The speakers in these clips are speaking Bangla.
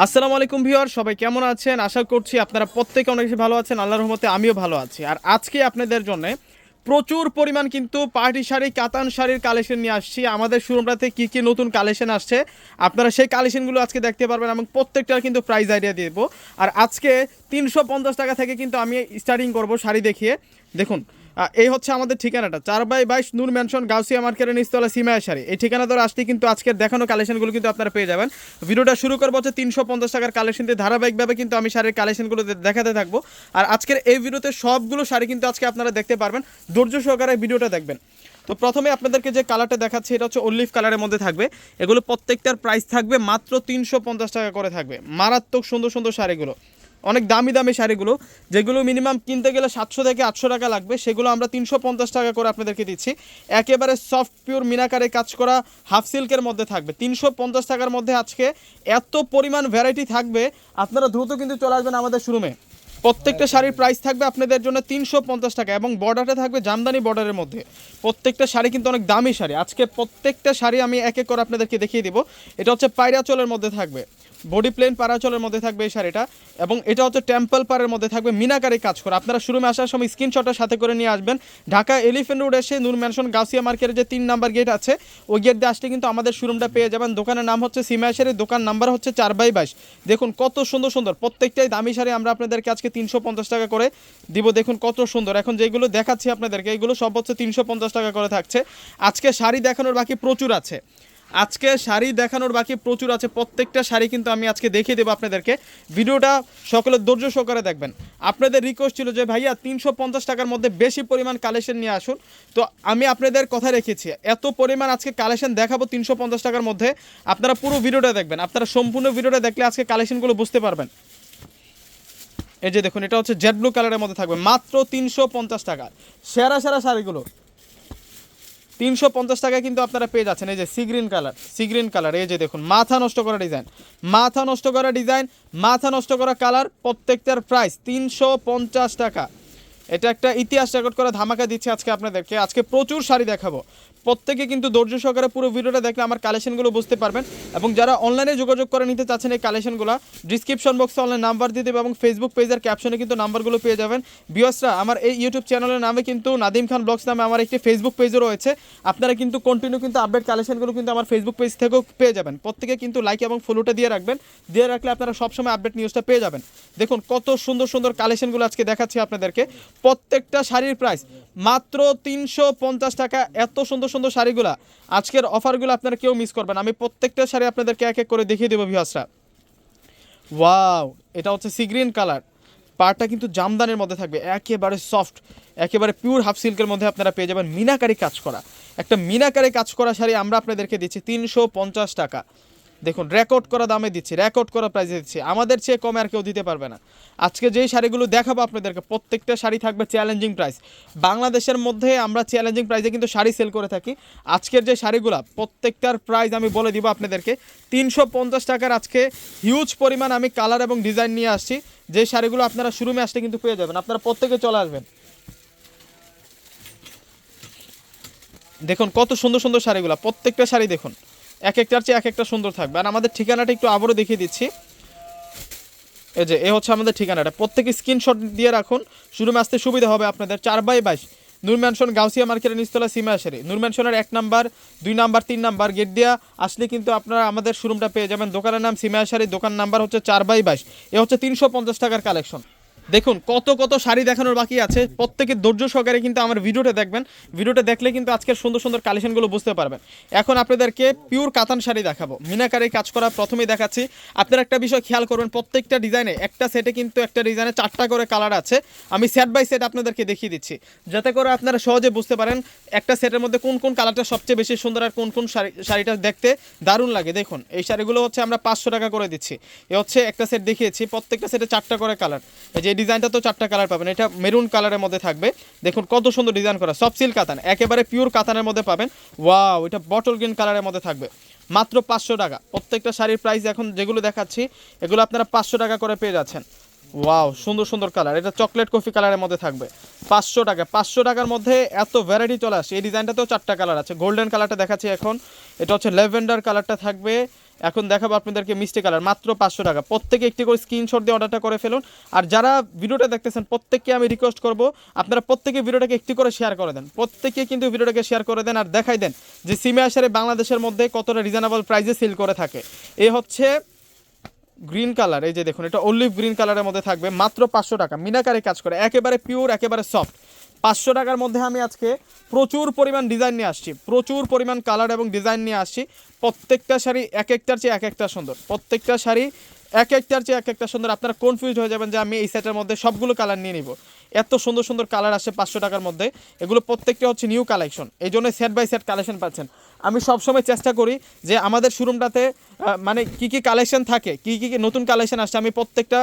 আসসালামু আলাইকুম ভিউয়ার, সবাই কেমন আছেন? আশা করছি আপনারা প্রত্যেকে অনেক বেশি ভালো আছেন, আল্লাহর রহমতে আমিও ভালো আছি। আর আজকে আপনাদের জন্য প্রচুর পরিমাণ কিন্তু পার্টি শাড়ি, কাতান শাড়ির কালেকশন নিয়ে আসছি। আমাদের শোরুমটাতে কী কী নতুন কালেকশন আসছে, আপনারা সেই কালেকশনগুলো আজকে দেখতে পারবেন এবং প্রত্যেকটার কিন্তু প্রাইস আইডিয়া দেবো। আর আজকে তিনশো পঞ্চাশ টাকা থেকে কিন্তু আমি স্টার্টিং করব শাড়ি দেখিয়ে। দেখুন এই হচ্ছে আমাদের ঠিকানাটা। চার বাই বাইশ নূর ম্যানশন গাউসিয়া মার্কেটের নিচতলা সিমায়া শাড়ি এই ঠিকানা ধরে আসতে কিন্তু আজকের দেখানো কালেকশনগুলো কিন্তু আপনারা পেয়ে যাবেন। ভিডিওটা শুরু করব হচ্ছে তিনশো পঞ্চাশ টাকার কালেকশন দিয়ে ধারাবাহিকভাবে কিন্তু আমি শাড়ির কালেকশনগুলো দেখাতে থাকব। আর আজকের এই ভিডিওতে সবগুলো শাড়ি কিন্তু আজকে আপনারা দেখতে পারবেন। ধৈর্য সহকারে ভিডিওটা দেখবেন। তো প্রথমে আপনাদেরকে যে কালারটা দেখাচ্ছি, এটা হচ্ছে অলিভ কালারের মধ্যে থাকবে। এগুলো প্রত্যেকটার প্রাইস থাকবে মাত্র তিনশো পঞ্চাশ টাকা করে থাকবে। মারাত্মক সুন্দর সুন্দর শাড়িগুলো। অনেক দামি দামি শাড়িগুলো, যেগুলো মিনিমাম কিনতে গেলে সাতশো থেকে আটশো টাকা লাগবে, সেগুলো আমরা তিনশো পঞ্চাশ টাকা করে আপনাদেরকে দিচ্ছি। একেবারে সফট পিওর মিনাকারে কাজ করা হাফ সিল্কের মধ্যে থাকবে। তিনশো পঞ্চাশ টাকার মধ্যে আজকে এত পরিমাণ ভ্যারাইটি থাকবে, আপনারা দ্রুত কিন্তু চলে আসবেন আমাদের শোরুমে প্রত্যেকটা শাড়ির প্রাইস থাকবে আপনাদের জন্য তিনশো পঞ্চাশ টাকা এবং বর্ডারটা থাকবে জামদানি বর্ডারের মধ্যে। প্রত্যেকটা শাড়ি কিন্তু অনেক দামি শাড়ি। আজকে প্রত্যেকটা শাড়ি আমি এক এক করে আপনাদেরকে দেখিয়ে দিব। এটা হচ্ছে পায়রাচলের মধ্যে থাকবে। বডি প্লেন পারাচলের মধ্যে থাকবে এই শাড়িটা এবং এটা হচ্ছে টেম্পল পারের মধ্যে থাকবে মিনাকারি কাজ করে। আপনারা শুরুমে আসার সময় স্ক্রিনশটটা সাথে করে নিয়ে আসবেন। ঢাকা এলিফেন্ট রোড এসে নূর ম্যানশন গাউসিয়া মার্কেটের যে তিন নাম্বার গেট আছে, ওই গেট দিয়ে আসলে কিন্তু আমাদের শোরুমটা পেয়ে যাবেন। দোকানের নাম হচ্ছে সিমায়া শাড়ি দোকান নাম্বার হচ্ছে চার বাই বাইশ। দেখুন কত সুন্দর সুন্দর, প্রত্যেকটাই দামি শাড়ি আমরা আপনাদেরকে আজকে তিনশো পঞ্চাশ টাকা করে দিব। দেখুন কত সুন্দর, এখন যেগুলো দেখাচ্ছি আপনাদেরকে এইগুলো সব হচ্ছে তিনশো পঞ্চাশ টাকা করে থাকছে। আজকে শাড়ি দেখানোর বাকি প্রচুর আছে। আজকে শাড়ি দেখানোর বাকি প্রচুর আছে। প্রত্যেকটা শাড়ি কিন্তু আমি আজকে দেখিয়ে দেবো আপনাদেরকে। ভিডিওটা সকলে ধৈর্য সহকারে দেখবেন। আপনাদের রিকোয়েস্ট ছিল যে, ভাইয়া, তিনশো পঞ্চাশ টাকার মধ্যে বেশি পরিমাণ কালেকশন নিয়ে আসুন। তো আমি আপনাদের কথা রেখেছি, এত পরিমাণ আজকে কালেকশন দেখাবো তিনশো পঞ্চাশ টাকার মধ্যে। আপনারা পুরো ভিডিওটা দেখবেন। আপনারা সম্পূর্ণ ভিডিওটা দেখলে আজকে কালেকশনগুলো বুঝতে পারবেন। এই যে দেখুন, এটা হচ্ছে জেড ব্লু কালারের মধ্যে থাকবে। মাত্র তিনশো পঞ্চাশ টাকা সেরা সেরা শাড়িগুলো। তিনশো পঞ্চাশ টাকায় কিন্তু আপনারা পেয়ে যাচ্ছেন। এই যে sea green colour sea green colour এই যে দেখুন, মাথা নষ্ট করা ডিজাইন মাথা নষ্ট করা ডিজাইন মাথা নষ্ট করা কালার প্রত্যেকটার প্রাইস তিনশো পঞ্চাশ টাকা। এটা একটা ইতিহাস রেকর্ড করে ধামাকা দিচ্ছে আজকে আপনাদেরকে। আজকে প্রচুর শাড়ি দেখাবো। প্রত্যেকে কিন্তু ধৈর্য সহকারে পুরো ভিডিওটা দেখলে আমার কালেকশনগুলো বুঝতে পারবেন। এবং যারা অনলাইনে যোগাযোগ করে নিতে চাচ্ছেন এই কালেকশনগুলো ডিসক্রিপশন বক্সে অনলাইন নাম্বার দিয়ে দেবে এবং ফেসবুক পেজের ক্যাপশনে কিন্তু নাম্বারগুলো পেয়ে যাবেন। বিয়সরা আমার এই ইউটিউব চ্যানেলের নামে কিন্তু নাদিম খান ব্লগস নামে আমার একটি ফেসবুক পেজও রয়েছে। আপনারা কিন্তু কন্টিনিউ কিন্তু আপডেট কালেকশনগুলো কিন্তু আমার ফেসবুক পেজ থেকেও পেয়ে যাবেন। প্রত্যেকে কিন্তু লাইক এবং ফলোটা দিয়ে রাখবেন। দিয়ে রাখলে আপনারা সবসময় আপডেট নিউজটা পেয়ে যাবেন। দেখুন, কত সুন্দর সুন্দর কালেকশনগুলো আজকে দেখাচ্ছি আপনাদেরকে। প্রত্যেকটা শাড়ির প্রাইস মাত্র তিনশো পঞ্চাশ টাকা। এত সুন্দর সুন্দর শাড়িগুলা। আজকের অফারগুলো আপনারা কেউ মিস করবেন আমি প্রত্যেকটা শাড়ি আপনাদেরকে এক এক করে দেখিয়ে দেবো ভিহাসরা ওয়াও এটা হচ্ছে সি গ্রিন কালার পাড়টা কিন্তু জামদানের মধ্যে থাকবে। একেবারে সফট একেবারে পিওর হাফ সিল্কের মধ্যে আপনারা পেয়ে যাবেন। মিনাকারি কাজ করা। একটা মিনাকারি কাজ করা শাড়ি আমরা আপনাদেরকে দিচ্ছি তিনশো পঞ্চাশ টাকা। দেখুন রেকর্ড করা দামে দিচ্ছি রেকর্ড করা প্রাইসে দিচ্ছি। আমাদের চেয়ে কমে আর কেউ দিতে পারবে না। আজকে যেই শাড়িগুলো দেখাবো আপনাদেরকে, প্রত্যেকটা শাড়ি থাকবে চ্যালেঞ্জিং প্রাইস বাংলাদেশের মধ্যে আমরা চ্যালেঞ্জিং প্রাইসে কিন্তু শাড়ি সেল করে থাকি। আজকের যে শাড়িগুলো, প্রত্যেকটার প্রাইস আমি বলে দিব আপনাদেরকে। তিনশো পঞ্চাশ টাকার আজকে হিউজ পরিমাণ আমি কালার এবং ডিজাইন নিয়ে আসছি। যে শাড়িগুলো আপনারা শুরুমে আসলে কিন্তু পেয়ে যাবেন। আপনারা প্রত্যেকে চলে আসবেন। দেখুন, কত সুন্দর সুন্দর শাড়িগুলো, প্রত্যেকটা শাড়ি দেখুন। এক একটার চেয়ে এক একটা সুন্দর থাকবে। আর আমাদের ঠিকানাটা একটু আবারও দেখিয়ে দিচ্ছি। এই যে, এ হচ্ছে আমাদের ঠিকানাটা। প্রত্যেকে স্ক্রিনশট দিয়ে রাখুন। শুরুমে আসতে সুবিধা হবে আপনাদের। চার বাই বাইশ, নূর ম্যানশন, গাউসিয়া মার্কেটের নিচতলা, সীমা আসারে। নূর ম্যানশনের এক নাম্বার, দুই নাম্বার, তিন নাম্বার গেট দিয়া আসলে কিন্তু আপনারা আমাদের শোরুমটা পেয়ে যাবেন। দোকানের নাম সীমা আসারি, দোকান নাম্বার হচ্ছে চার বাই বাইশ। এ হচ্ছে তিনশো পঞ্চাশ টাকার কালেকশন দেখুন, কত কত শাড়ি দেখানোর বাকি আছে। প্রত্যেকে ধৈর্য সহকারে কিন্তু আমার ভিডিওটা দেখবেন। ভিডিওটা দেখলে কিন্তু আজকের সুন্দর সুন্দর কালেকশনগুলো বুঝতে পারবেন। এখন আপনাদেরকে পিওর কাতান শাড়ি দেখাবো। মিনাকারি কাজ করা প্রথমেই দেখাচ্ছি। আপনারা একটা বিষয় খেয়াল করবেন, প্রত্যেকটা ডিজাইনে, একটা সেটে কিন্তু একটা ডিজাইনে চারটা করে কালার আছে। আমি সেট বাই সেট আপনাদেরকে দেখিয়ে দিচ্ছি। যাতে করে আপনারা সহজে বুঝতে পারেন একটা সেটের মধ্যে কোন কোন কালারটা সবচেয়ে বেশি সুন্দর আর কোন কোন শাড়ি, শাড়িটা দেখতে দারুণ লাগে। দেখুন, এই শাড়িগুলো হচ্ছে আমরা পাঁচশো টাকা করে দিচ্ছি। এ হচ্ছে একটা সেট দেখিয়েছি, প্রত্যেকটা সেটে চারটা করে কালার এই যে ডিজাইনটা তো চারটা কালার পাবেন। এটা মেরুন কালারের মধ্যে থাকবে। দেখুন কত সুন্দর ডিজাইন করা। সব সিল্ক কাতান। একেবারে পিওর কাতানের মধ্যে পাবেন। ওয়াও এটা বটল গ্রিন কালারের মধ্যে থাকবে। মাত্র পাঁচশো টাকা। প্রত্যেকটা শাড়ির প্রাইস এখন যেগুলো দেখাচ্ছি, এগুলো আপনারা পাঁচশো টাকা করে পেয়ে যাচ্ছেন। ওয়াও সুন্দর সুন্দর কালার। এটা চকলেট কফি কালারের মধ্যে থাকবে। পাঁচশো টাকা। পাঁচশো টাকার মধ্যে এত ভ্যারাইটি চলে আসে। এই ডিজাইনটাতেও চারটা কালার আছে। গোল্ডেন কালারটা দেখাচ্ছি এখন। এটা হচ্ছে ল্যাভেন্ডার কালারটা থাকবে। এখন দেখাবো আপনাদেরকে মিষ্টি কালার, মাত্র পাঁচশো টাকা। প্রত্যেকে একটি করে স্ক্রিনশট দিয়ে অর্ডারটা করে ফেলুন। আর যারা ভিডিওটা দেখতেছেন, প্রত্যেককে আমি রিকোয়েস্ট করব, আপনারা প্রত্যেকে ভিডিওটাকে একটি করে শেয়ার করে দেন। প্রত্যেকে কিন্তু ভিডিওটাকে শেয়ার করে দেন আর দেখাই দেন যে সিমে আসারে বাংলাদেশের মধ্যে কতটা রিজনেবল প্রাইসে সেল করে থাকে। এ হচ্ছে গ্রিন কালার এই যে দেখুন, এটা অলিভ গ্রিন কালারের মধ্যে থাকবে, মাত্র পাঁচশো টাকা। মিনাকারে কাজ করে, একেবারে পিওর একেবারে সফট পাঁচশো টাকার মধ্যে আমি আজকে প্রচুর পরিমাণ ডিজাইন নিয়ে আসছি। প্রচুর পরিমাণ কালার এবং ডিজাইন নিয়ে আসছি। প্রত্যেকটা শাড়ি এক একটার চেয়ে এক একটা সুন্দর। প্রত্যেকটা শাড়ি এক একটার চেয়ে এক একটা সুন্দর। আপনারা কনফিউজ হয়ে যাবেন যে আমি এই সেটের মধ্যে সবগুলো কালার নিয়ে নিব। এত সুন্দর সুন্দর কালার আসে পাঁচশো টাকার মধ্যে। এগুলো প্রত্যেকটা হচ্ছে নিউ কালেকশন এই জন্য সেট বাই সেট কালেকশন পাচ্ছেন। আমি সবসময় চেষ্টা করি যে আমাদের শোরুমটাতে মানে কি কি কালেকশন থাকে, কি কি নতুন কালেকশন আসছে, আমি প্রত্যেকটা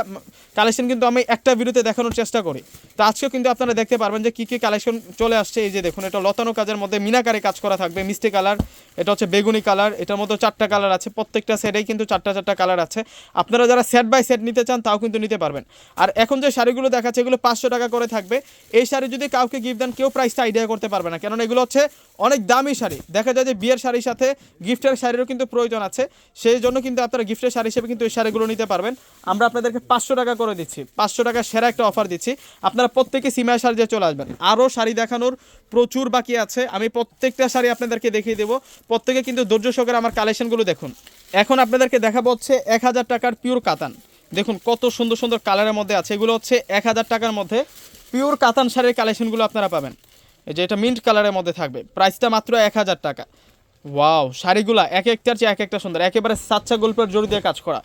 কালেকশন কিন্তু আমি একটা ভিডিওতে দেখানোর চেষ্টা করি। তো আজকেও কিন্তু আপনারা দেখতে পারবেন যে কি কি কালেকশন চলে আসছে। এই যে দেখুন, এটা লতানো কাজের মধ্যে মিনাকারে কাজ করা থাকবে, মিষ্টি কালার, এটা হচ্ছে বেগুনি কালার, এটার মধ্যে চারটা কালার আছে, প্রত্যেকটা সেটেই কিন্তু চারটা চারটা কালার আছে। আপনারা যারা সেট বাই সেট নিতে চান, তাও কিন্তু নিতে পারবেন। আর এখন যে শাড়িগুলো দেখাচ্ছে, এগুলো পাঁচশো টাকা করে থাকবে। এই শাড়ি যদি কাউকে গিফট দেন, কেউ প্রাইসটা আইডিয়া করতে পারবে না। কেননা এগুলো হচ্ছে অনেক দামি শাড়ি। দেখা যায় যে বিয়ের শাড়ির সাথে গিফটের শাড়িরও কিন্তু প্রয়োজন আছে। সেই জন্য কিন্তু আপনারা গিফটের শাড়ি হিসেবে কিন্তু এই শাড়িগুলো নিতে পারবেন। আমরা আপনাদেরকে পাঁচশো টাকা করে দিচ্ছি। পাঁচশো টাকা সেরা একটা অফার দিচ্ছি। আপনারা প্রত্যেকে সিমাই শাড়ি দিয়ে চলে আসবেন। আরও শাড়ি দেখানোর প্রচুর বাকি আছে। আমি প্রত্যেকটা শাড়ি আপনাদেরকে দেখিয়ে দেবো। প্রত্যেকে কিন্তু ধৈর্য সহকারে আমার কালেকশনগুলো দেখুন। এখন আপনাদেরকে দেখাবো হচ্ছে এক হাজার টাকার পিওর কাতান দেখুন, কত সুন্দর সুন্দর কালারের মধ্যে আছে। এগুলো হচ্ছে এক হাজার টাকার মধ্যে পিওর কাতান শাড়ির কালেকশনগুলো আপনারা পাবেন। এই যে এটা মিন্ট কালারের মধ্যে থাকবে। প্রাইসটা মাত্র এক হাজার টাকা। ওয়াও শাড়িগুলা এক একটার চেয়ে এক একটা সুন্দর। একেবারে সাচ্চা গল্পের জড়ি দিয়ে কাজ করা।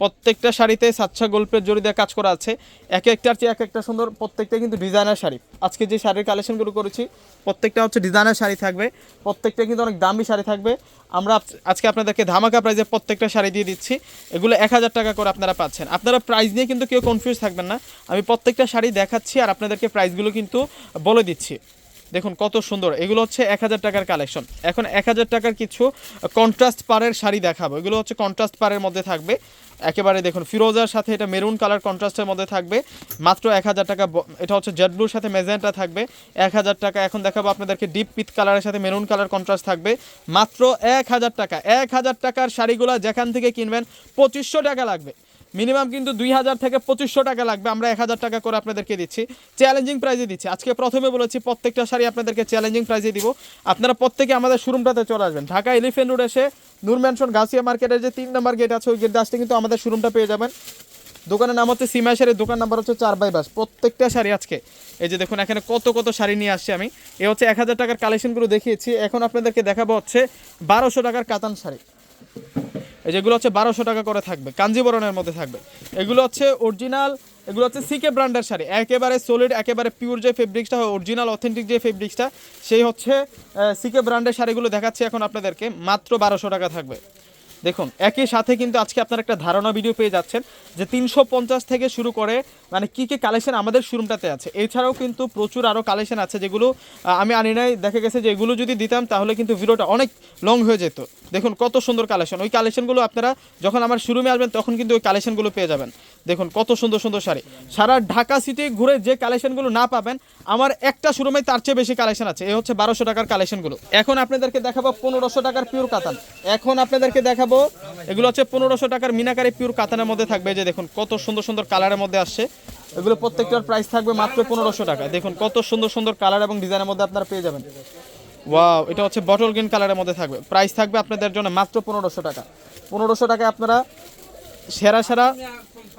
প্রত্যেকটা শাড়িতে সাচ্চা গল্পের জড়ি দিয়ে কাজ করা আছে। এক একটার চেয়ে এক একটা সুন্দর প্রত্যেকটা কিন্তু ডিজাইনার শাড়ি। আজকে যে শাড়ির কালেকশনগুলো করেছি, প্রত্যেকটা হচ্ছে ডিজাইনার শাড়ি থাকবে। প্রত্যেকটা কিন্তু অনেক দামি শাড়ি থাকবে। আমরা আজকে আপনাদেরকে ধামাকা প্রাইজে প্রত্যেকটা শাড়ি দিয়ে দিচ্ছি। এগুলো এক হাজার টাকা করে আপনারা পাচ্ছেন। আপনারা প্রাইস নিয়ে কিন্তু কেউ কনফিউজ থাকবেন না। আমি প্রত্যেকটা শাড়ি দেখাচ্ছি আর আপনাদেরকে প্রাইসগুলো কিন্তু বলে দিচ্ছি। দেখুন কত সুন্দর। এগুলো হচ্ছে এক হাজার টাকার কালেকশন এখন এক হাজার টাকার কিছু কন্ট্রাস্ট পারের শাড়ি দেখাবো। এগুলো হচ্ছে কন্ট্রাস্ট পারের মধ্যে থাকবে। একেবারে দেখুন, ফিরোজার সাথে এটা মেরুন কালার কন্ট্রাস্টের মধ্যে থাকবে। মাত্র এক হাজার টাকা এটা হচ্ছে জেড ব্লুর সাথে মেজেন্টা থাকবে। এক হাজার টাকা, এখন দেখাবো আপনাদেরকে ডিপ পিথ কালারের সাথে মেরুন কালার কন্ট্রাস্ট থাকবে। মাত্র এক হাজার টাকা, এক হাজার টাকার শাড়িগুলো যেখান থেকে কিনবেন, পঁচিশশো টাকা লাগবে। মিনিমাম কিন্তু দুই হাজার থেকে পঁচিশশো টাকা লাগবে। আমরা এক হাজার টাকা করে আপনাদেরকে দিচ্ছি। চ্যালেঞ্জিং প্রাইজে দিচ্ছি। আজকে প্রথমে বলেছি, প্রত্যেকটা শাড়ি আপনাদেরকে চ্যালেঞ্জিং প্রাইজে দিব। আপনারা প্রত্যেকে আমাদের শোরুমটাতে চলে আসবেন। ঢাকা এলিফেন্ট রোড এসে নূর ম্যানশন গাছিয়া মার্কেটের যে তিন নম্বর গেট আছে, ওই গেট আসতে কিন্তু আমাদের শোরুমটা পেয়ে যাবেন। দোকানের নাম হচ্ছে সিমা শাড়ির দোকান নাম্বার হচ্ছে চার বাই বাস। প্রত্যেকটা শাড়ি আজকে, এই যে দেখুন, এখানে কত কত শাড়ি নিয়ে আসছি আমি। এ হচ্ছে এক হাজার টাকার কালেকশনগুলো দেখিয়েছি। এখন আপনাদেরকে দেখাবো হচ্ছে বারোশো টাকার কাতান শাড়ি। এই যেগুলো হচ্ছে বারোশো টাকা করে থাকবে, কাঞ্জিবরণের মধ্যে থাকবে। এগুলো হচ্ছে অরিজিনাল এগুলো হচ্ছে সিকে ব্র্যান্ডের শাড়ি। একেবারে সলিড একেবারে পিওর যে ফেব্রিক্সটা হয় অরিজিনাল অথেন্টিক যে ফেব্রিক্সটা সেই হচ্ছে সিকে ব্র্যান্ডের শাড়িগুলো দেখাচ্ছি এখন আপনাদেরকে। মাত্র বারোশো টাকা থাকবে। দেখুন, একই সাথে কিন্তু আজকে আপনার একটা ধারণা ভিডিও পেয়ে যাচ্ছেন যে তিনশো পঞ্চাশ থেকে শুরু করে মানে কী কী কালেকশন আমাদের শোরুমটাতে আছে। এছাড়াও কিন্তু প্রচুর আরও কালেকশন আছে যেগুলো আমি আনি নাই, দেখা গেছে যে এগুলো যদি দিতাম তাহলে কিন্তু ভিডিওটা অনেক লং হয়ে যেত। দেখুন, কত সুন্দর কালেকশন ওই কালেকশনগুলো আপনারা যখন আমার শোরুমে আসবেন তখন কিন্তু ওই কালেকশনগুলো পেয়ে যাবেন। দেখুন, কত সুন্দর সুন্দর শাড়ি। সারা ঢাকা সিটি ঘুরে যে কালেকশনগুলো না পাবেন, আমার একটা শোরুমে তার চেয়ে বেশি কালেকশন আছে। এ হচ্ছে বারোশো টাকার কালেকশনগুলো এখন আপনাদেরকে দেখাবো পনেরোশো টাকার পিওর কাতান এখন আপনাদেরকে দেখাবো। এগুলো হচ্ছে পনেরোশো টাকার মিনাকারি পিওর কাতানের মধ্যে থাকবে। যে দেখুন, কত সুন্দর সুন্দর কালারের মধ্যে আসছে। এগুলো প্রত্যেকটার প্রাইস থাকবে মাত্র পনেরোশো টাকা। দেখুন, কত সুন্দর সুন্দর কালার এবং ডিজাইনের মধ্যে আপনারা পেয়ে যাবেন। ওয়াও এটা হচ্ছে বটল গ্রিন কালারের মধ্যে থাকবে। প্রাইস থাকবে আপনাদের জন্য মাত্র পনেরোশো টাকা। পনেরোশো টাকায় আপনারা সেরা সেরা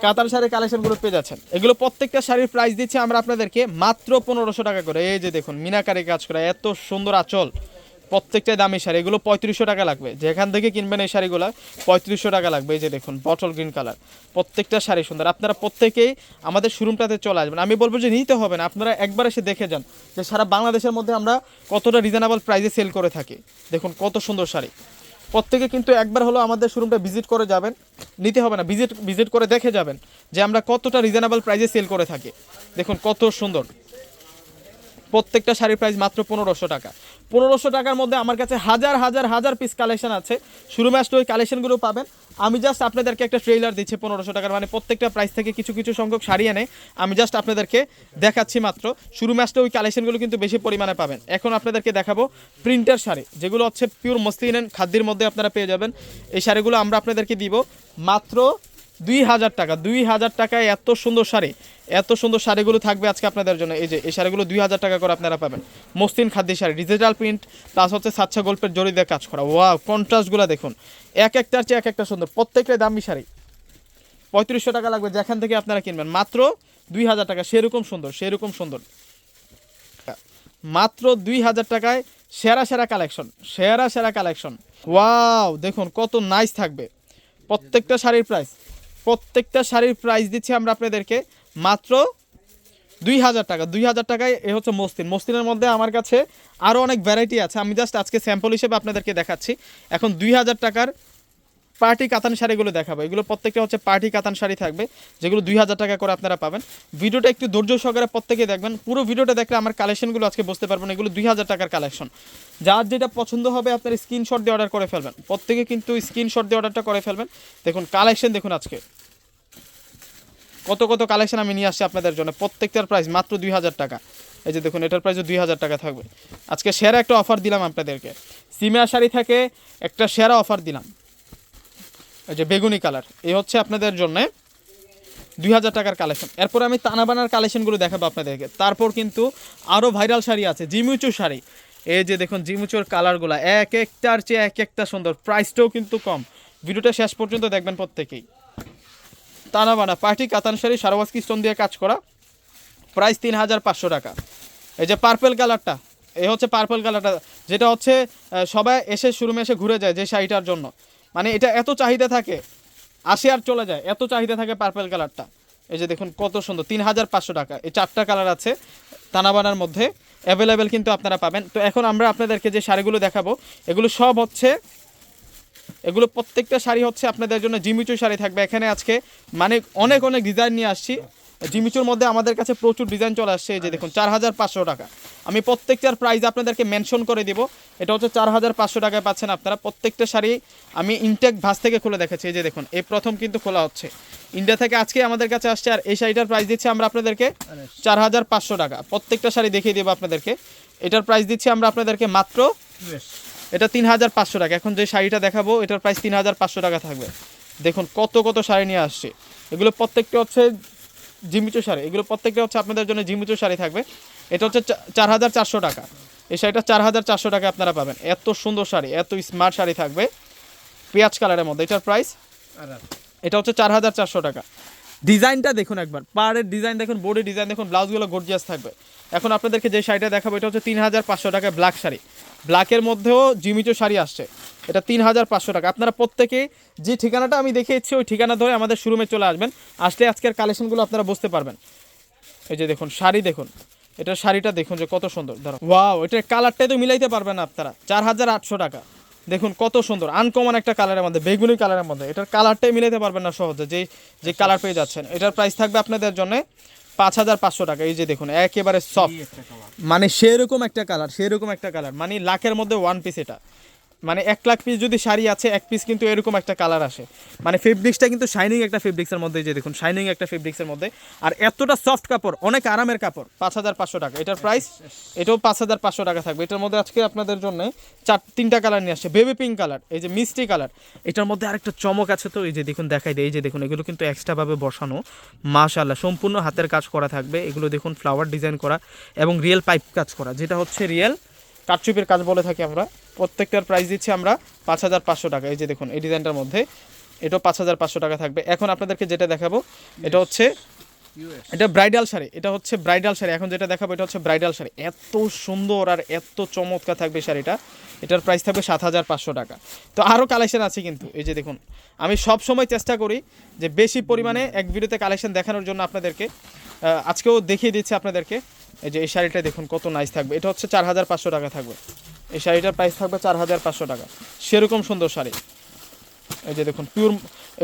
কাতার শাড়ির কালেকশনগুলো পেয়ে যাচ্ছেন। এগুলো প্রত্যেকটা শাড়ির প্রাইস দিচ্ছি আমরা আপনাদেরকে মাত্র পনেরোশো টাকা করে। এই যে দেখুন, মিনাকারি কাজ করা, এত সুন্দর আঁচল। প্রত্যেকটাই দামি শাড়ি। এগুলো পঁয়ত্রিশশো টাকা লাগবে। যেখান থেকে কিনবেন এই শাড়িগুলো পঁয়ত্রিশশো টাকা লাগবে। এই যে দেখুন বটল গ্রিন কালার প্রত্যেকটা শাড়ি সুন্দর। আপনারা প্রত্যেকেই আমাদের শোরুমটাতে চলে আসবেন। আমি বলব যে নিতে হবে না। আপনারা একবার এসে দেখে যান যে সারা বাংলাদেশের মধ্যে আমরা কতটা রিজনেবল প্রাইসে সেল করে থাকি। দেখুন, কত সুন্দর শাড়ি। প্রত্যেকে কিন্তু একবার হলো আমাদের শোরুমটা ভিজিট করে যাবেন। নিতে হবে না। ভিজিট ভিজিট করে দেখে যাবেন যে আমরা কতটা রিজনেবল প্রাইসে সেল করে থাকি। দেখুন, কত সুন্দর। প্রত্যেকটা শাড়ির প্রাইস মাত্র পনেরোশো টাকা। পনেরোশো টাকার মধ্যে আমার কাছে হাজার হাজার হাজার পিস কালেকশন আছে। শুরু ম্যাস্ট ওই কালেকশনগুলো পাবেন। আমি জাস্ট আপনাদেরকে একটা ট্রেলার দিচ্ছি পনেরোশো টাকার। মানে প্রত্যেকটা প্রাইস থেকে কিছু কিছু সংখ্যক শাড়ি এনে আমি জাস্ট আপনাদেরকে দেখাচ্ছি মাত্র। শুরু ম্যাস্টে ওই কালেকশনগুলো কিন্তু বেশি পরিমাণে পাবেন। এখন আপনাদেরকে দেখাবো প্রিন্টার শাড়ি, যেগুলো হচ্ছে পিওর মসলিনের খাদ্যের মধ্যে আপনারা পেয়ে যাবেন। এই শাড়িগুলো আমরা আপনাদেরকে দিব মাত্র দুই হাজার টাকা। দুই হাজার টাকায় এত সুন্দর শাড়ি। এত সুন্দর শাড়িগুলো থাকবে আজকে আপনাদের জন্য। এই যে, এই শাড়িগুলো দুই হাজার টাকা করে আপনারা পাবেন। মসলিন খাদ্য শাড়ি ডিজিটাল প্রিন্ট প্লাস হচ্ছে সাচ্চা গল্পের জড়ি দিয়ে কাজ করা। ওয়া কন্ট্রাস্টগুলো দেখুন। এক একটার চেয়ে এক একটা সুন্দর। প্রত্যেকটাই দামি শাড়ি। পঁয়ত্রিশশো টাকা লাগবে যেখান থেকে আপনারা কিনবেন। মাত্র দুই হাজার টাকা। সেরকম সুন্দর সেরকম সুন্দর। মাত্র দুই হাজার টাকায় সেরা সেরা কালেকশন, সেরা সেরা কালেকশন। ওয়াও দেখুন কত নাইস থাকবে। প্রত্যেকটা শাড়ির প্রাইস প্রত্যেকটা শাড়ির প্রাইস দিচ্ছি আমরা আপনাদেরকে। মাত্র দুই হাজার টাকা। দুই হাজার টাকায় এ হচ্ছে মস্তিন মসলিনের মধ্যে আমার কাছে আরও অনেক ভ্যারাইটি আছে। আমি জাস্ট আজকে স্যাম্পল হিসেবে আপনাদেরকে দেখাচ্ছি। এখন দুই হাজার টাকার পার্টি কাতান শাড়িগুলো দেখাবো। এগুলো প্রত্যেকটা হচ্ছে পার্টি কাতান শাড়ি থাকবে, যেগুলো দুই হাজার টাকা করে আপনারা পাবেন। ভিডিওটা একটু ধৈর্য সহকারে প্রত্যেকে দেখবেন। পুরো ভিডিওটা দেখলে আমার কালেকশনগুলো আজকে বুঝতে পারবেন। এগুলো দুই হাজার টাকার কালেকশন যার যেটা পছন্দ হবে আপনার স্ক্রিনশট দিয়ে অর্ডার করে ফেলবেন। প্রত্যেকে কিন্তু স্ক্রিনশট দিয়ে অর্ডারটা করে ফেলবেন। দেখুন কালেকশন দেখুন আজকে। কত কত কালেকশন আমি নিয়ে আসছি আপনাদের জন্য? প্রত্যেকটার প্রাইস মাত্র দুই হাজার টাকা। এই যে দেখুন, এটার প্রাইসও দুই হাজার টাকা থাকবে। আজকে সেরা একটা অফার দিলাম আপনাদেরকে। সিমিয়া শাড়ি থেকে একটা সেরা অফার দিলাম। এই যে বেগুনি কালার এই হচ্ছে আপনাদের জন্যে দুই হাজার টাকার কালেকশন এরপর আমি তানাবানার কালেকশনগুলো দেখাবো আপনাদেরকে। তারপর কিন্তু আরও ভাইরাল শাড়ি আছে জিমিউচু শাড়ি। এই যে দেখুন জিমিউচুর কালারগুলো এক একটার চেয়ে এক একটা সুন্দর। প্রাইসটাও কিন্তু কম। ভিডিওটা শেষ পর্যন্ত দেখবেন প্রত্যেকেই। তানাবানা, পার্টি কাতান শাড়ি সারোয়াজকি স্টোন দিয়ে কাজ করা। প্রাইস তিন হাজার পাঁচশো টাকা। এই যে পার্পেল কালারটা এই হচ্ছে পার্পেল কালারটা যেটা হচ্ছে সবাই এসে শোরুমে এসে ঘুরে যায় যে শাড়িটার জন্য। মানে এটা এত চাহিদা থাকে আসে আর চলে যায়, এত চাহিদা থাকে পার্পেল কালারটা এই যে দেখুন কত সুন্দর, তিন হাজার পাঁচশো টাকা। এই চারটা কালার আছে তানাবানার মধ্যে অ্যাভেলেবেল কিন্তু আপনারা পাবেন। তো এখন আমরা আপনাদেরকে যে শাড়িগুলো দেখাবো, এগুলো সব হচ্ছে এগুলো প্রত্যেকটা শাড়ি হচ্ছে আপনাদের জন্য জিমিচু শাড়ি থাকবে। এখানে আজকে মানে অনেক অনেক ডিজাইন নিয়ে আসছি। জিমিচুর মধ্যে আমাদের কাছে প্রচুর ডিজাইন চলে আসছে যে দেখুন, চার হাজার পাঁচশো টাকা। আমি প্রত্যেকটার প্রাইস আপনাদেরকে মেনশন করে দিব। এটা হচ্ছে চার হাজার পাঁচশো টাকায় পাচ্ছেন আপনারা। প্রত্যেকটা শাড়ি আমি ইনটেক ভাস থেকে খুলে দেখাচ্ছি। এই যে দেখুন, এই প্রথম কিন্তু খোলা হচ্ছে। ইন্ডিয়া থেকে আজকে আমাদের কাছে আসছে আর এই শাড়িটার প্রাইস দিচ্ছি আমরা আপনাদেরকে চার হাজার পাঁচশো টাকা। প্রত্যেকটা শাড়ি দেখিয়ে দেবো আপনাদেরকে। এটার প্রাইস দিচ্ছি আমরা আপনাদেরকে মাত্র এটা তিন হাজার পাঁচশো টাকা। এখন যে শাড়িটা দেখাবো এটার প্রাইস তিন হাজার পাঁচশো টাকা থাকবে। দেখুন কত কত শাড়ি নিয়ে আসছে। এগুলো প্রত্যেকটা হচ্ছে জিমিচু শাড়ি। এগুলো প্রত্যেকটা হচ্ছে আপনাদের জন্য জিমিচু শাড়ি থাকবে। এটা হচ্ছে চার হাজার চারশো টাকা। এই শাড়িটা চার হাজার চারশো টাকা আপনারা পাবেন। এত সুন্দর শাড়ি এত স্মার্ট শাড়ি থাকবে। পেঁয়াজ কালারের মধ্যে এটার প্রাইস এটা হচ্ছে চার হাজার চারশো টাকা। ডিজাইনটা দেখুন একবার। পাড়ের ডিজাইন দেখুন বোর্ডের ডিজাইন দেখুন ব্লাউজগুলো গর্জিয়াস থাকবে। এখন আপনাদেরকে যে শাড়িটা দেখাবো এটা হচ্ছে তিন হাজার পাঁচশো টাকা ব্ল্যাক শাড়ি। ব্ল্যাকের মধ্যেও জিমিচো শাড়ি আসছে। এটা তিন হাজার পাঁচশো টাকা। আপনারা প্রত্যেকেই যে ঠিকানাটা আমি দেখিয়েছি, ওই ঠিকানা ধরে আমাদের শোরুমে চলে আসবেন। আসলে আজকের কালেকশনগুলো আপনারা বুঝতে পারবেন। এই যে দেখুন, শাড়ি দেখুন। এটা শাড়িটা দেখুন যে কত সুন্দর। ধরো। ওয়াও, এটার কালারটাই তো মিলাইতে পারবেন না আপনারা। চার হাজার আটশো টাকা। দেখুন কত সুন্দর। আনকমন একটা কালারের মধ্যে, বেগুনি কালারের মধ্যে। এটার কালারটাই মিলাইতে পারবেন না সহজে, যে যে কালার পেয়ে যাচ্ছেন। এটার প্রাইস থাকবে আপনাদের জন্য পাঁচ হাজার পাঁচশো টাকা। এই যে দেখুন একেবারে সফট মানে সেরকম একটা কালার সেরকম একটা কালার মানে লাখের মধ্যে ওয়ান পিস এটা। মানে এক লাখ পিস যদি শাড়ি আছে এক পিস কিন্তু এরকম একটা কালার আসে। মানে ফেব্রিক্সটা কিন্তু শাইনিং একটা ফেব্রিক্সের মধ্যে এই যে দেখুন শাইনিং একটা ফেব্রিক্সের মধ্যে। আর এতটা সফট কাপড় অনেক আরামের কাপড়। পাঁচ হাজার পাঁচশো টাকা। এটার প্রাইস এটাও পাঁচ হাজার পাঁচশো টাকা থাকবে। এটার মধ্যে আজকে আপনাদের জন্য চার তিনটা কালার নিয়ে আসছে। বেবি পিঙ্ক কালার এই যে মিষ্টি কালার এটার মধ্যে আরেকটা চমক আছে তো এই যে দেখুন দেখাই দেয় এই যে দেখুন এগুলো কিন্তু এক্সট্রাভাবে বসানো। মাশাল্লাহ সম্পূর্ণ হাতের কাজ করা থাকবে। এগুলো দেখুন ফ্লাওয়ার ডিজাইন করা এবং রিয়েল পাইপ কাজ করা যেটা হচ্ছে রিয়েল কাটচুপের কাজ বলে থাকি আমরা। প্রত্যেকটার প্রাইস দিচ্ছি আমরা পাঁচ হাজার পাঁচশো টাকা। এই যে দেখুন এই ডিজাইনটার মধ্যে এটাও পাঁচ হাজার পাঁচশো টাকা থাকবে। এখন আপনাদেরকে যেটা দেখাবো এটা হচ্ছে এটা ব্রাইডাল শাড়ি এটা হচ্ছে ব্রাইডাল শাড়ি। এখন যেটা দেখাবো এটা হচ্ছে ব্রাইডাল শাড়ি। এত সুন্দর আর এত চমৎকার থাকবে শাড়িটা। এটার প্রাইস থাকবে সাত হাজার পাঁচশো টাকা। তো আরও কালেকশন আছে কিন্তু। এই যে দেখুন আমি সব সময় চেষ্টা করি যে বেশি পরিমাণে এক ভিডিওতে কালেকশন দেখানোর জন্য আপনাদেরকে আজকেও দেখিয়ে দিচ্ছি আপনাদেরকে। এই যে এই শাড়িটা দেখুন কত নাইস থাকবে। এটা হচ্ছে চার হাজার পাঁচশো টাকা থাকবে। এই শাড়িটার প্রাইস থাকবে চার হাজার পাঁচশো টাকা। সেরকম সুন্দর শাড়ি। এই যে দেখুন পিওর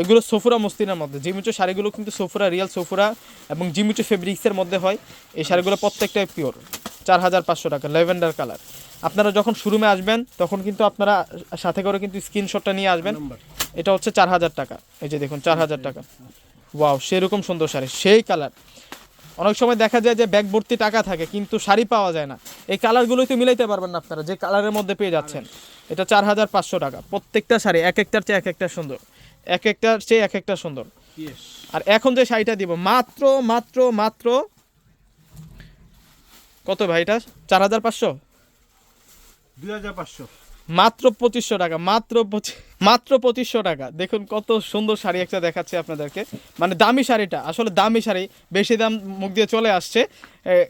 এগুলো সোফুরা মস্তিনার মধ্যে। জিমিচো শাড়িগুলো কিন্তু সোফুরা রিয়েল সোফুরা এবং জিমিচো ফেব্রিক্সের মধ্যে হয়। এই শাড়িগুলো প্রত্যেকটাই পিওর চার হাজার পাঁচশো টাকা ল্যাভেন্ডার কালার আপনারা যখন শোরুমে আসবেন তখন কিন্তু আপনারা সাথে করে কিন্তু স্ক্রিনশটটা নিয়ে আসবেন। এটা হচ্ছে চার হাজার টাকা। এই যে দেখুন চার হাজার টাকা। ওয়াও সেরকম সুন্দর শাড়ি। সেই কালার অনেক সময় দেখা যায় যে ব্যাগ ভর্তি টাকা থাকে কিন্তু শাড়ি পাওয়া যায় না। এই কালারগুলোই তো মিলাইতে পারবেন না আপনারা যে কালারের মধ্যে পেয়ে যাচ্ছেন। এটা চার হাজার পাঁচশো টাকা প্রত্যেকটা শাড়ি এক একটার চেয়ে এক একটা সুন্দর। এক একটার চেয়ে এক একটা সুন্দর। আর এখন যে শাড়িটা দিব মাত্র মাত্র মাত্র কত ভাই এটা? চার হাজার পাঁচশো? দুই হাজার পাঁচশো। মাত্র পঁচিশশো টাকা মাত্র মাত্র পঁচিশশো টাকা। দেখুন কত সুন্দর শাড়ি একটা দেখাচ্ছে আপনাদেরকে। মানে দামি শাড়িটা আসলে দামি শাড়ি বেশি দাম মুখ দিয়ে চলে আসছে।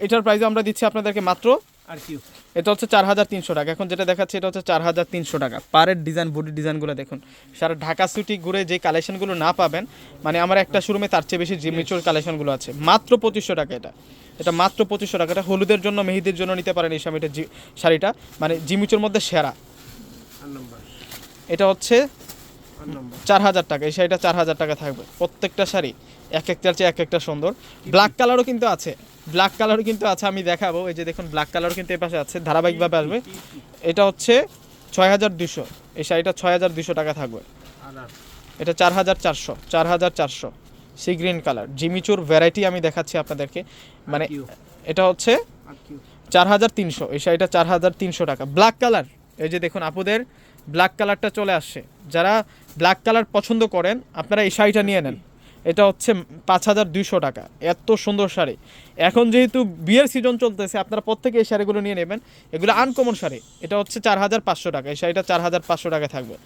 এটার প্রাইস আমরা দিচ্ছি আপনাদেরকে মাত্র আর কি? এটা হচ্ছে চার হাজার তিনশো টাকা। এখন যেটা দেখাচ্ছে এটা হচ্ছে চার হাজার তিনশো টাকা। পারের ডিজাইন বডি ডিজাইনগুলো দেখুন। সারা ঢাকা সিটি ঘুরে যে কালেকশনগুলো না পাবেন মানে আমার একটা শোরুমে তার চেয়ে বেশি জিমিচোর কালেকশনগুলো আছে। মাত্র পঁচিশশো টাকা এটা। এটা মাত্র পঁচিশশো টাকা। এটা হলুদের জন্য মেহেদির জন্য নিতে পারেন এই শাড়িটা জি- শাড়িটা। মানে জিমিচোর মধ্যে সেরা। এটা হচ্ছে চার হাজার টাকা এই শাড়িটা চার হাজার টাকা থাকবে। প্রত্যেকটা শাড়ি এক একটার চেয়ে এক একটা সুন্দর। ব্ল্যাক কালারও কিন্তু আছে। ব্ল্যাক কালারও কিন্তু আছে আমি দেখাবো। এই যে দেখুন ব্ল্যাক কালারও কিন্তু এ পাশে আছে ধারাবাহিকভাবে আসবে। এটা হচ্ছে ছয় হাজার দুশো এই শাড়িটা ছয় হাজার দুশো টাকা থাকবে। এটা চার হাজার চারশো চার হাজার চারশো। সি গ্রিন কালার জিমিচুর ভ্যারাইটি আমি দেখাচ্ছি আপনাদেরকে। মানে এটা হচ্ছে চার হাজার তিনশো। এই শাড়িটা চার হাজার তিনশো টাকা। ব্ল্যাক কালার এই যে দেখুন, আপুদের ব্ল্যাক কালারটা চলে আসছে। যারা ব্ল্যাক কালার পছন্দ করেন, আপনারা এই শাড়িটা নিয়ে নেন। এটা হচ্ছে পাঁচ হাজার দুইশো টাকা। এত সুন্দর শাড়ি। এখন যেহেতু বিয়ের সিজন চলতেছে, আপনারা প্রত্যেকে এই শাড়িগুলো নিয়ে নেবেন। এগুলো আনকমন শাড়ি। এটা হচ্ছে চার হাজার পাঁচশো টাকা। এই শাড়িটা চার হাজার পাঁচশো টাকা থাকবে।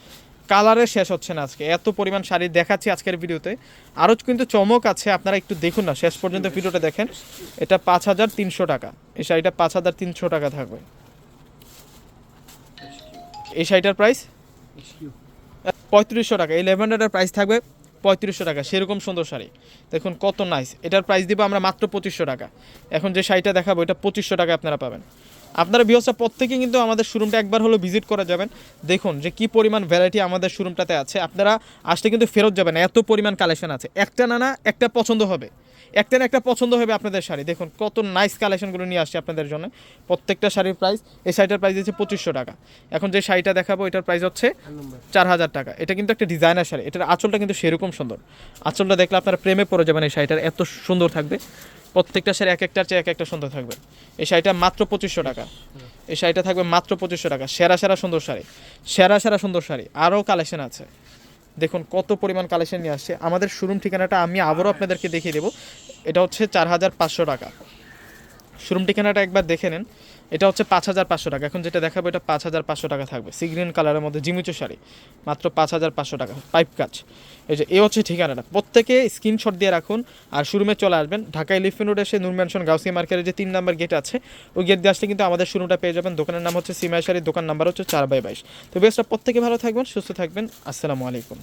কালারের শেষ হচ্ছে না আজকে। এত পরিমাণ শাড়ি দেখাচ্ছি আজকের ভিডিওতে। আরও কিন্তু চমক আছে, আপনারা একটু দেখুন না। শেষ পর্যন্ত ভিডিওটা দেখেন। এটা পাঁচ হাজার তিনশো টাকা। এই শাড়িটা পাঁচ হাজার তিনশো টাকা থাকবে। এই শাড়িটার প্রাইস পঁয়ত্রিশশো টাকা। এই লেভেন্ডারের প্রাইস থাকবে পঁয়ত্রিশশো টাকা সেরকম সুন্দর শাড়ি। দেখুন কত নাইস এটার প্রাইস দিব আমরা মাত্র পঁচিশশো টাকা। এখন যে শাড়িটা দেখাবো এটা পঁচিশশো টাকা আপনারা পাবেন। আপনারা বিহসা প্রত্যেকে কিন্তু আমাদের শোরুমটা একবার হলো ভিজিট করে যাবেন। দেখুন যে কি পরিমাণ ভ্যারাইটি আমাদের শোরুমটাতে আছে। আপনারা আসলে কিন্তু ফেরত যাবেন এত পরিমাণ কালেকশন আছে। একটা না না একটা পছন্দ হবে। একটা না একটা পছন্দ হবে আপনাদের শাড়ি। দেখুন কত নাইস কালেকশনগুলো নিয়ে আসছে আপনাদের জন্য। প্রত্যেকটা শাড়ির প্রাইস এই শাড়িটার প্রাইস দিচ্ছে পঁচিশশো টাকা। এখন যে শাড়িটা দেখাবো এটার প্রাইস হচ্ছে চার হাজার টাকা। এটা কিন্তু একটা ডিজাইনার শাড়ি। এটার আঁচলটা কিন্তু সেরকম সুন্দর। আঁচলটা দেখলে আপনারা প্রেমে পড়ে যাবেন এই শাড়িটার। এত সুন্দর থাকবে। প্রত্যেকটা শাড়ি এক একটার চেয়ে এক একটা সুন্দর থাকবে। এই শাড়িটা মাত্র পঁচিশশো টাকা। এই শাড়িটা থাকবে মাত্র পঁচিশশো টাকা। সেরা সেরা সুন্দর শাড়ি। সেরা সেরা সুন্দর শাড়ি। আরও কালেকশন আছে। দেখুন কত পরিমাণ কালেকশন নিয়ে আসছে। আমাদের শোরুম ঠিকানাটা আমি আবারও আপনাদেরকে দেখিয়ে দেবো। এটা হচ্ছে চার হাজার পাঁচশো টাকা। শোরুম ঠিকানাটা একবার দেখে নেন। এটা হচ্ছে পাঁচ হাজার পাঁচশো টাকা। এখন যেটা দেখাবো, এটা পাঁচ হাজার পাঁচশো টাকা থাকবে। সি গ্রিন কালারের মধ্যে জিমিচু শাড়ি, মাত্র পাঁচ হাজার পাঁচশো টাকা। পাইপ কাজ এই যে, এ হচ্ছে ঠিকানাটা। প্রত্যেকে স্ক্রিনশট দিয়ে রাখুন আর শোরুমে চলে আসবেন। ঢাকা এলিফেন্ট রোড এসে নূর গাউসি মার্কেটের যে তিন নাম্বার গেট আছে, ওই গেট দিয়ে আসলে কিন্তু আমাদের শোরুমটা পেয়ে যাবেন। দোকানের নাম হচ্ছে সিমাই শাড়ি দোকান নাম্বার হচ্ছে চার বাই বাইশ। তো বেস্টটা প্রত্যেকে ভালো থাকবেন, সুস্থ থাকবেন। আসসালামু আলাইকুম।